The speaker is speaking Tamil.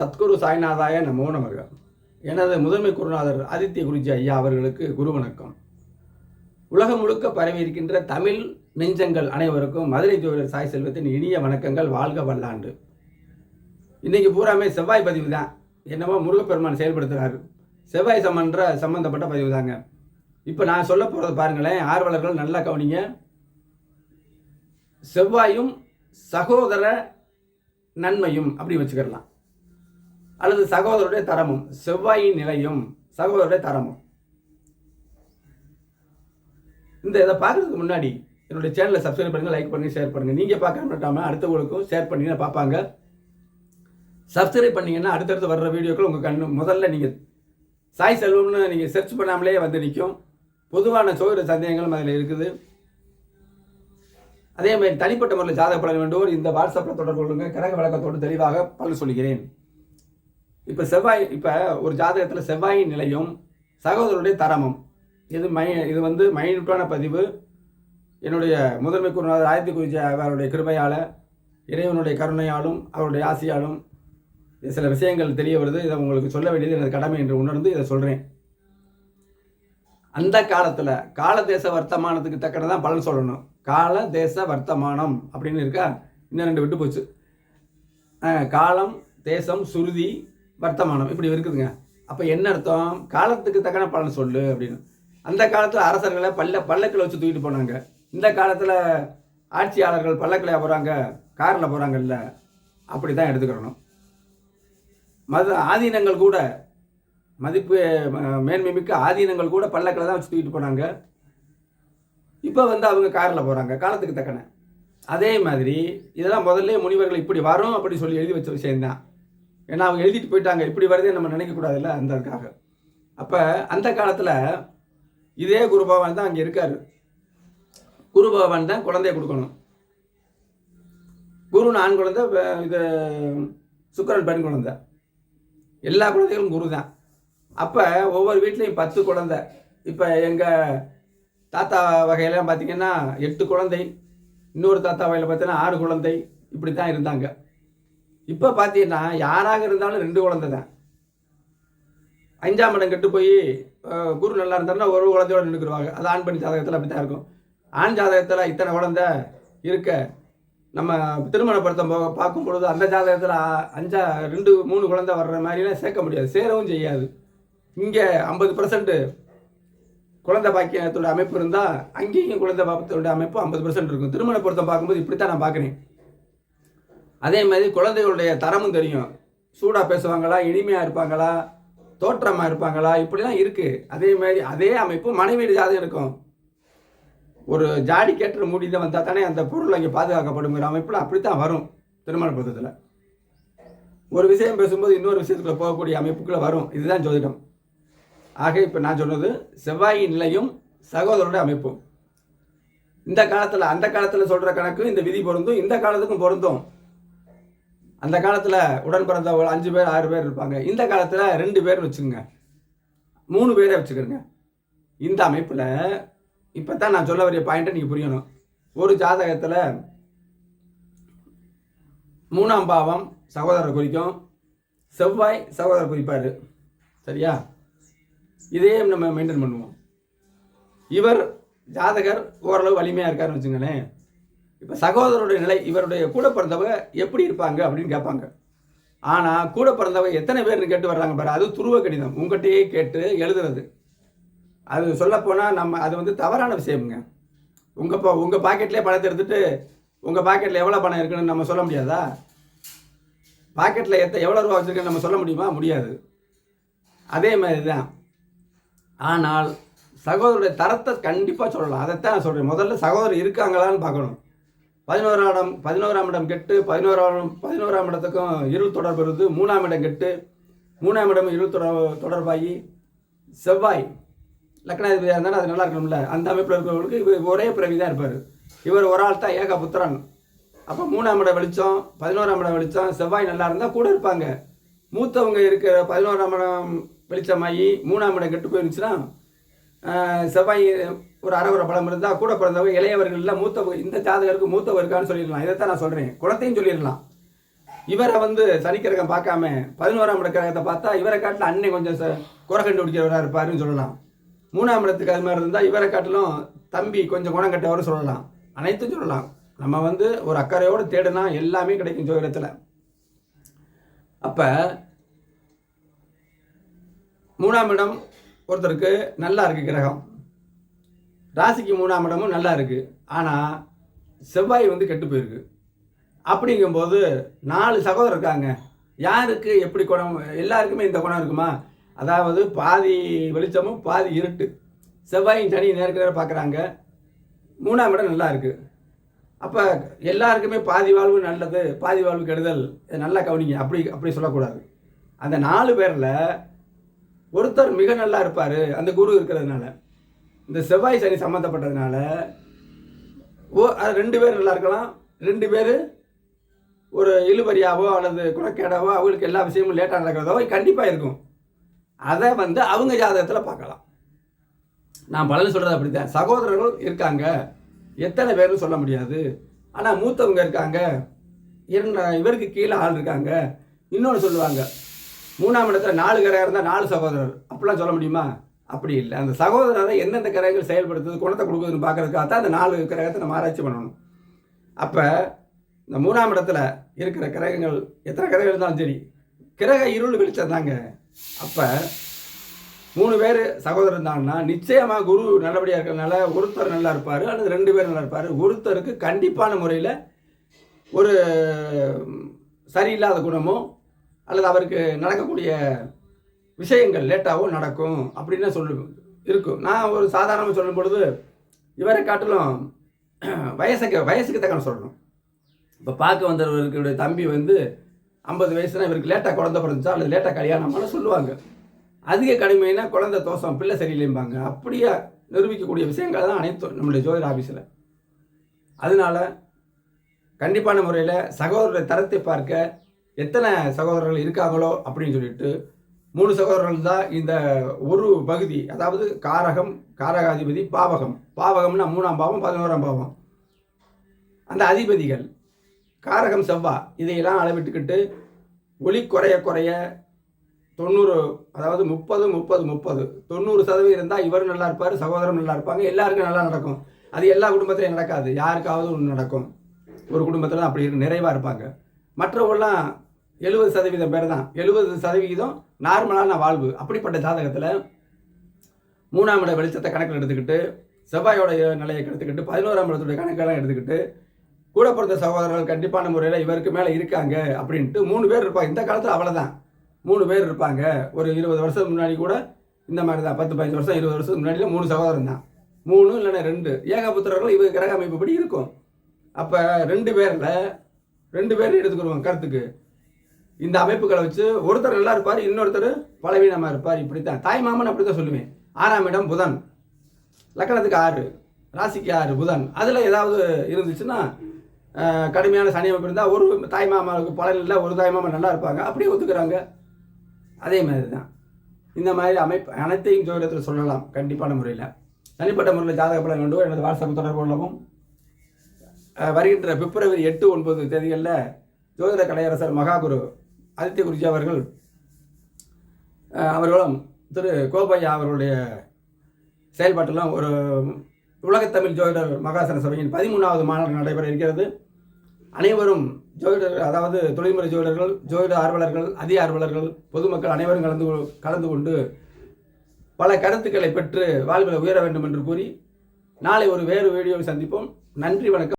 சத்குரு சாய்நாதாய நமோ நமக. எனது முதன்மை குருநாதர் ஆதித்ய குருஜி ஐயா அவர்களுக்கு குரு வணக்கம் உலகம் முழுக்க பரவி இருக்கின்ற தமிழ் நெஞ்சங்கள் அனைவருக்கும் மதுரை ஜோதிடர் சாய் செல்வத்தின் இனிய வணக்கங்கள் வாழ்க வல்லாண்டு. இன்னைக்கு பூராமே செவ்வாய் பதிவு தான். என்னவோ முருகப்பெருமான் செயல்படுத்துகிறாரு செவ்வாய் சம்பன்ற சம்பந்தப்பட்ட பதிவு தாங்க. இப்போ நான் சொல்ல போகிறது பாருங்களேன் ஆர்வலர்கள் நல்லா கவனிங்க. செவ்வாயும் சகோதர நன்மையும் அப்படி வச்சுக்கிடலாம் அல்லது சகோதரருடைய தரமும் செவ்வாயின் நிலையும் சகோதரருடைய தரமும். இந்த இதை பார்க்கறதுக்கு முன்னாடி என்னுடைய சேனலை சப்ஸ்கிரைப் பண்ணுங்க லைக் பண்ணுங்க ஷேர் பண்ணுங்க. நீங்க பார்க்க அடுத்தவங்களுக்கும் ஷேர் பண்ணி பார்ப்பாங்க. சப்ஸ்கிரைப் பண்ணீங்கன்னா அடுத்தடுத்து வர்ற வீடியோக்கள் உங்க கண்ணு முதல்ல நீங்க சாய் செல்வம்னு நீங்க சர்ச் பண்ணாமலே வந்து நிற்கும் பொதுவான சோதர சந்தேகங்களும் அதில் இருக்குது. அதே மாதிரி தனிப்பட்ட முறையில் ஜாதக பலன் வேண்டுவோர் இந்த வாட்ஸ்அப்பில் தொடர்பு கொள்ளுங்க. கிரக வழக்கத்தோடு தெளிவாக பலன் சொல்கிறேன். இப்போ செவ்வாய் இப்போ ஒரு ஜாதகத்தில் செவ்வாயின் நிலையும் சகோதரருடைய தரமும். இது மை இது வந்து மைனூட்டான பதிவு. என்னுடைய முதன்மை குருநாதர் ஆயிரத்தி குறிச்சி அவருடைய கிருபையால் இறைவனுடைய கருணையாலும் அவருடைய ஆசையாலும் சில விஷயங்கள் தெரிய வருது. இதை உங்களுக்கு சொல்ல வேண்டியது எனது கடமை என்று உணர்ந்து இதை சொல்கிறேன் அந்த காலத்தில் கால தேச வர்த்தமானத்துக்கு தக்கனதான் பலன் சொல்லணும். கால தேச வர்த்தமானம் அப்படின்னு இருக்கா? இன்னும் ரெண்டு விட்டு போச்சு. காலம் தேசம் சுருதி வர்த்தமானம் இப்படி இருக்குதுங்க. அப்போ என்ன அர்த்தம்? காலத்துக்கு தக்கன பலன் சொல்லு அப்படின்னு. அந்த காலத்தில் அரசர்களை பல்ல பல்லக்கில் வச்சு தூக்கிட்டு போனாங்க. இந்த காலத்தில் ஆட்சியாளர்கள் பல்லக்கில் போகிறாங்க காரில் போகிறாங்கல்ல அப்படி தான் எடுத்துக்கிறணும். மது ஆதீனங்கள் கூட மதிப்பு மேன்மை மிக்க ஆதீனங்கள் கூட பல்லக்கில் தான் வச்சு தூக்கிட்டு போனாங்க. இப்போ வந்து அவங்க காரில் போகிறாங்க காலத்துக்கு தக்கன. அதே மாதிரி இதெல்லாம் முதல்ல முனிவர்கள் இப்படி வரும் அப்படி சொல்லி எழுதி வச்ச விஷயம்தான். ஏன்னா அவங்க எழுதிட்டு போயிட்டாங்க. இப்படி வருதே நம்ம நினைக்கக்கூடாதுல்ல அந்தக்காக அப்போ அந்த காலத்தில் இதே குரு பகவான் தான் அங்கே இருக்கார். குரு பகவான் தான் குழந்தைய கொடுக்கணும். குரு ஆண் குழந்தை வே- இது சுக்கிரன் பெண் குழந்தை. எல்லா குழந்தைகளும் குரு தான். அப்போ ஒவ்வொரு வீட்லேயும் பத்து குழந்தை. இப்போ எங்கள் தாத்தா வகையில பார்த்தீங்கன்னா எட்டு குழந்தை. இன்னொரு தாத்தா வகையில் பார்த்தீங்கன்னா ஆறு குழந்தை. இப்படி தான் இருந்தாங்க. இப்போ பார்த்தீங்கன்னா யாராக இருந்தாலும் ரெண்டு குழந்தை தான். அஞ்சாம் இடம் கெட்டு போய் குரு நல்லா இருந்தாருன்னா ஒரு குழந்தையோட நின்றுக்குருவாங்க அது ஆண் பெண் ஜாதகத்தில் அப்படி தான் இருக்கும். ஆண் ஜாதகத்தில் இத்தனை குழந்தை இருக்க நம்ம திருமணப்படுத்த போக பார்க்கும் பொழுது அந்த ஜாதகத்தில் அஞ்சா ரெண்டு மூணு குழந்தை வர்ற மாதிரிலாம் சேர்க்க முடியாது. சேரவும் செய்யாது. இங்கே ஐம்பது பர்சன்ட் குழந்தை பாக்கியத்தோட அமைப்பு இருந்தால் அங்கேயும் குழந்தை பாக்கியத்தோட அமைப்பு ஐம்பது பர்சன்ட் இருக்கும். திருமண பொருத்தம் பார்க்கும்போது இப்படி தான் நான் பார்க்குறேன். அதே மாதிரி குழந்தைகளுடைய தரமும் தெரியும். சூடாக பேசுவாங்களா இனிமையாக இருப்பாங்களா தோற்றமாக இருப்பாங்களா இப்படிலாம் இருக்குது அதே மாதிரி அதே அமைப்பு மனைவி ஜாதகம் இருக்கும். ஒரு ஜாடி கேட்டு மூடி வந்தால் தானே அந்த பொருள் அங்கே பாதுகாக்கப்படுங்கிற அமைப்பில் அப்படித்தான் வரும் திருமண பொருத்தத்தில் ஒரு விஷயம் பேசும்போது இன்னொரு விஷயத்துக்குள்ள போகக்கூடிய அமைப்புக்குள்ளே வரும். இதுதான் ஜோதிடம். ஆக இப்போ நான் சொன்னது செவ்வாயின் நிலையும் சகோதரனுடைய அமைப்பும். இந்த காலத்தில் அந்த காலத்தில் சொல்கிற கணக்கு இந்த விதி பொருந்தும் இந்த காலத்துக்கும் பொருந்தும். அந்த காலத்தில் உடன் பிறந்தவர்கள் ஒரு அஞ்சு பேர் ஆறு பேர் இருப்பாங்க. இந்த காலத்தில் ரெண்டு பேர் வச்சுக்கோங்க. மூணு பேரை வச்சுக்கிறங்க இந்த அமைப்பில் இப்போ தான் நான் சொல்ல வரைய பாயிண்ட்டை நீங்கள் புரியணும். ஒரு ஜாதகத்தில் மூணாம் பாவம் சகோதரர் குறிக்கும். செவ்வாய் சகோதரர் குறிப்பார். சரியா? இதே நம்ம மெயின்டைன் பண்ணுவோம். இவர் ஜாதகர் ஓரளவு வலிமையாக இருக்காருன்னு வச்சுங்களேன் இப்போ சகோதரருடைய நிலை இவருடைய கூட பிறந்தவங்க எப்படி இருப்பாங்க அப்படின்னு கேட்பாங்க. ஆனால் கூட பிறந்தவங்க எத்தனை பேர்னு கேட்டு வர்றாங்க பாரு அது துருவ கடிதம். உங்கள்கிட்டயே கேட்டு எழுதுறது. அது சொல்லப்போனால் நம்ம அது வந்து தவறான விஷயம்ங்க. உங்கள் பா உங்கள் பாக்கெட்லேயே பணத்தை எடுத்துட்டு உங்கள் பாக்கெட்டில் எவ்வளோ பணம் இருக்குன்னு நம்ம சொல்ல முடியாதா? பாக்கெட்டில் எத்த எவ்வளோ ரூபா வச்சுருக்குன்னு நம்ம சொல்ல முடியுமா? முடியாது. அதே மாதிரி தான் ஆனால் சகோதரருடைய தரத்தை கண்டிப்பாக சொல்லலாம். அதைத்தான் நான் சொல்கிறேன் முதல்ல சகோதரர் இருக்காங்களான்னு பார்க்கணும். பதினோராம் இடம் பதினோராம் இடம் கெட்டு பதினோராம் பதினோராம் இடத்துக்கும் இருள் தொடர்பு இருந்து மூணாம் இடம் கெட்டு மூணாம் இடம் இருள் தொடர் தொடர்பாகி செவ்வாய் லக்னாதிபதியாக இருந்தாலும் அது நல்லா இருக்கணும்ல. அந்த அமைப்பில் இருக்கிறவங்களுக்கு இவர் ஒரே பிறவி தான் இருப்பார். இவர் ஒரு ஆள் தான் ஏக புத்திரன் அப்போ மூணாம் இடம் வெளிச்சம் பதினோராம் இடம் வெளிச்சம் செவ்வாய் நல்லா இருந்தால் கூட இருப்பாங்க. மூத்தவங்க இருக்கிற பதினோராம் இடம் வெளிச்சமாகி மூணாம் இடம் கெட்டு போயிருந்துச்சுன்னா செவ்வாய் ஒரு அறகுற பலம் இருந்தால் கூட பிறந்தவங்க இளையவர்கள்ல மூத்த இந்த ஜாதகருக்கு மூத்தவர் இருக்கான்னு சொல்லிடலாம். இதைத்தான் நான் சொல்கிறேன் குலத்தையும் சொல்லிடலாம். இவரை வந்து சனிக்கிரகம் பார்க்காம பதினோராம் இட கிரகத்தை பார்த்தா இவரை காட்டில் அன்னை கொஞ்சம் ச- குறை கண்டுபிடிக்கிறவராக இருப்பாருன்னு சொல்லலாம். மூணாம் இடத்துக்கு அது மாதிரி இருந்தால் இவரை காட்டிலும் தம்பி கொஞ்சம் குணம் கட்டவரும் சொல்லலாம். அனைத்தும் சொல்லலாம். நம்ம வந்து ஒரு அக்கறையோடு தேடினா எல்லாமே கிடைக்கும் ஜோதிடத்தில். அப்போ மூணாம் இடம் ஒருத்தருக்கு நல்லா இருக்குது கிரகம். ராசிக்கு மூணாம் இடமும் நல்லா இருக்குது ஆனால் செவ்வாய் வந்து கெட்டு போயிருக்கு. அப்படிங்கும்போது நாலு சகோதரர் இருக்காங்க. யாருக்கு எப்படி குணம்? எல்லாருக்குமே இந்த குணம் இருக்குமா? அதாவது பாதி வெளிச்சமும் பாதி இருட்டு. செவ்வாயும் சனி நேருக்கு நேரம் பார்க்குறாங்க மூணாம் இடம் நல்லா இருக்குது அப்போ எல்லாருக்குமே பாதி வாழ்வு நல்லது பாதி வாழ்வு கெடுதல். இதை நல்லா கவனிங்க. அப்படி அப்படி சொல்லக்கூடாது. அந்த நாலு பேரில் ஒருத்தர் மிக நல்லா இருப்பார். அந்த குரு இருக்கிறதுனால. இந்த செவ்வாய் சனி சம்மந்தப்பட்டதுனால ஓ அது ரெண்டு பேர் நல்லா இருக்கலாம். ரெண்டு பேர் ஒரு இழுபறியாவோ அல்லது குணக்கேடாவோ அவங்களுக்கு எல்லா விஷயமும் லேட்டாக நடக்கிறதோ கண்டிப்பாக இருக்கும். அதை வந்து அவங்க ஜாதகத்தில் பார்க்கலாம். நான் பலன் சொல்கிறது அப்படித்தான். சகோதரர்கள் இருக்காங்க. எத்தனை பேர்னு சொல்ல முடியாது. ஆனால் மூத்தவங்க இருக்காங்க. இரண்டு இவருக்கு கீழே ஆள் இருக்காங்க. இன்னொன்று சொல்லுவாங்க. மூணாம் இடத்துல நாலு கிரகம் இருந்தால் நாலு சகோதரர். அப்படிலாம் சொல்ல முடியுமா? அப்படி இல்லை. அந்த சகோதரரை எந்தெந்த கிரகங்கள் செயல்படுத்துது குணத்தை கொடுக்குதுன்னு பார்க்கறதுக்காக தான் அந்த நாலு கிரகத்தை நம்ம ஆராய்ச்சி பண்ணணும். அப்போ இந்த மூணாம் இடத்துல இருக்கிற கிரகங்கள் எத்தனை கிரகங்கள் இருந்தாலும் சரி கிரக இருள் வெளிச்சம் தாங்க. அப்போ மூணு பேர் சகோதரர் இருந்தாங்கன்னா நிச்சயமாக குரு நல்லபடியாக இருக்கிறதுனால ஒருத்தர் நல்லா இருப்பார் அல்லது ரெண்டு பேர் நல்லா இருப்பார். ஒருத்தருக்கு கண்டிப்பான முறையில் ஒரு சரியில்லாத குணமோ அல்லது அவருக்கு நடக்கக்கூடிய விஷயங்கள் லேட்டாகவும் நடக்கும் அப்படின்னு சொல்லு இருக்கும். நான் ஒரு சாதாரணமாக சொல்லும் பொழுது இவரை காட்டிலும் வயசுக்கு வயசுக்கு தக்கன சொல்லணும். இப்போ பார்க்க வந்தவர்களுடைய தம்பி வந்து ஐம்பது வயசுனா இவருக்கு லேட்டாக குழந்த பிறந்துச்சா அல்லது லேட்டாக கல்யாணம்னு சொல்லுவாங்க. அதிக கடுமைனா குழந்தை தோஷம் பிள்ளை சரியில்லைம்பாங்க. அப்படியே நிரூபிக்கக்கூடிய விஷயங்கள் தான் அனைத்தும் நம்மளுடைய ஜோதிட ஆஃபீஸில் அதனால கண்டிப்பான முறையில் சகோதரருடைய தரத்தை பார்க்க எத்தனை சகோதரர்கள் இருக்காங்களோ அப்படின்னு சொல்லிட்டு மூணு சகோதரர்கள் தான் இந்த ஒரு பகுதி அதாவது காரகம் காரகாதிபதி பாவகம். பாவகம்னா மூணாம் பாவம் பதினோராம் பாவம். அந்த அதிபதிகள் காரகம் செவ்வா இதையெல்லாம் அளவிட்டுக்கிட்டு ஒளி குறைய குறைய தொண்ணூறு அதாவது முப்பது முப்பது முப்பது. தொண்ணூறு சதவீதம் இருந்தால் இவர் நல்லா இருப்பார் சகோதரம் நல்லா இருப்பாங்க எல்லாருக்கும் நல்லா நடக்கும். அது எல்லா குடும்பத்திலையும் நடக்காது யாருக்காவது ஒன்று நடக்கும். ஒரு குடும்பத்தில் அப்படி நிறைவாக இருப்பாங்க. மற்றவங்களாம் எழுபது சதவீதம் பேர் தான் எழுபது சதவிகிதம் நார்மலான வாழ்வு. அப்படிப்பட்ட ஜாதகத்தில் மூணாம் இட வெளிச்சத்தை கணக்கில் எடுத்துக்கிட்டு செவ்வாயோட நிலையை எடுத்துக்கிட்டு பதினோராம் இடத்துடைய கணக்கெல்லாம் எடுத்துக்கிட்டு கூட பிறந்த சகோதரர்கள் கண்டிப்பான முறையில் இவருக்கு மேலே இருக்காங்க அப்படின்ட்டு மூணு பேர் இருப்பாங்க இந்த காலத்தில் அவ்வளோதான் மூணு பேர் இருப்பாங்க. ஒரு இருபது வருஷத்துக்கு முன்னாடி கூட இந்த மாதிரி தான் பத்து பதினஞ்சு வருஷம் இருபது வருஷத்துக்கு முன்னாடியில் மூணு சகோதரன் தான். மூணு இல்லைன்னா ரெண்டு. ஏகபுத்திரர்கள் இவங்க கிரக அமைப்புப்படி இருக்கும். அப்போ ரெண்டு பேரில் ரெண்டு பேர் எடுத்துக்கிடுவோம் கருத்துக்கு. இந்த அமைப்புகளை வச்சு ஒருத்தர் நல்லா இருப்பார் இன்னொருத்தர் பலவீனமாக இருப்பார். இப்படித்தான். தாய் மாமன் அப்படி தான் சொல்லுவேன். ஆறாம் இடம் புதன். லக்கணத்துக்கு ஆறு. ராசிக்கு ஆறு புதன். அதில் ஏதாவது இருந்துச்சுன்னா கடுமையான சனி அமைப்பு இருந்தால் ஒரு தாய் மாமாவுக்கு பலன் இல்லை ஒரு தாய் மாமா நல்லா இருப்பாங்க. அப்படியே ஒத்துக்கிறாங்க. அதே மாதிரி தான் இந்த மாதிரி அமைப்பு அனைத்தையும் ஜோதிடத்தில் சொல்லலாம் கண்டிப்பான முறையில். தனிப்பட்ட முறையில் ஜாதக பலன் கொண்டு எனது வாட்ஸ்அப் தொடர்பு கொள்ளவும். வருகின்ற பிப்ரவரி எட்டு ஒன்பது தேதிகளில் ஜோதிட கலையரசர் மகாகுரு ஆதித்ய குருஜி அவர்கள் அவர்களும் திரு கோபையா அவர்களுடைய செயல்பாட்டெல்லாம் ஒரு உலகத்தமிழ் ஜோதிடர் மகாசன சபையின் பதிமூணாவது மாநாடு நடைபெற இருக்கிறது. அனைவரும் ஜோதிடர் அதாவது தொழில்முறை ஜோதிடர்கள் ஜோதிட ஆர்வலர்கள் அதிக ஆர்வலர்கள் பொதுமக்கள் அனைவரும் கலந்து கொ- கலந்து கொண்டு பல கருத்துக்களை பெற்று வாழ்வில் உயர வேண்டும் என்று கூறி நாளை ஒரு வேறு வீடியோவில் சந்திப்போம். நன்றி வணக்கம்.